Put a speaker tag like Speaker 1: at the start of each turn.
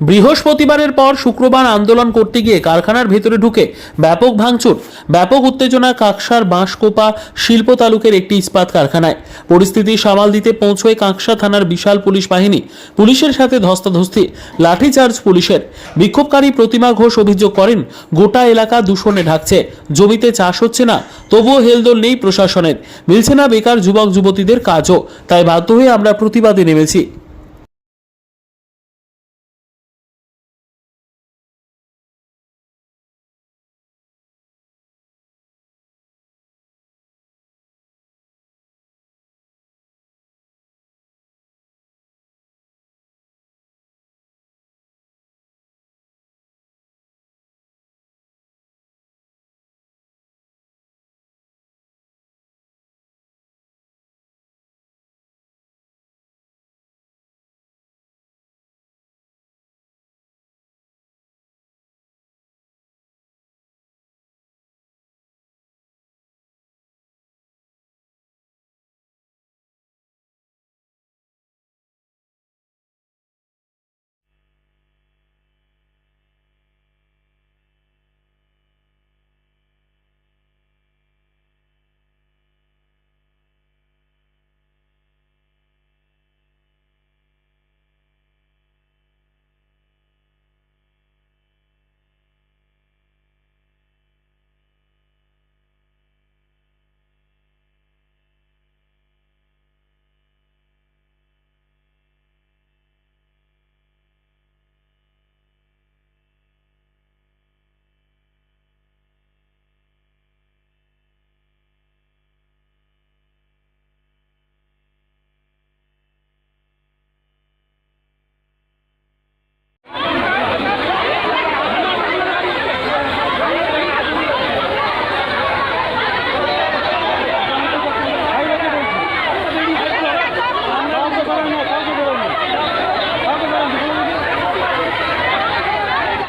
Speaker 1: বৃহস্পতিবারের পর শুক্রবার আন্দোলন করতে গিয়ে কারখানার ভেতরে ঢুকে ব্যাপক ভাঙচুর, ব্যাপক উত্তেজনা কাকসার বাঁশকোপা শিল্প তালুকের একটি ইস্পাত কারখানায়। পরিস্থিতি সামাল দিতে পৌঁছয় কাকসা থানার বিশাল পুলিশ বাহিনী। পুলিশের সাথে ধস্তাধস্তি, লাঠিচার্জ পুলিশের। বিক্ষোভকারী প্রতিমা ঘোষ অভিযোগ করেন, গোটা এলাকা দূষণে ঢাকছে, জমিতে চাষ হচ্ছে না, তবুও হেলদোল নেই প্রশাসনের। মিলছে না বেকার যুবক যুবতীদের কাজও, তাই বাধ্য হয়ে আমরা প্রতিবাদে নেমেছি।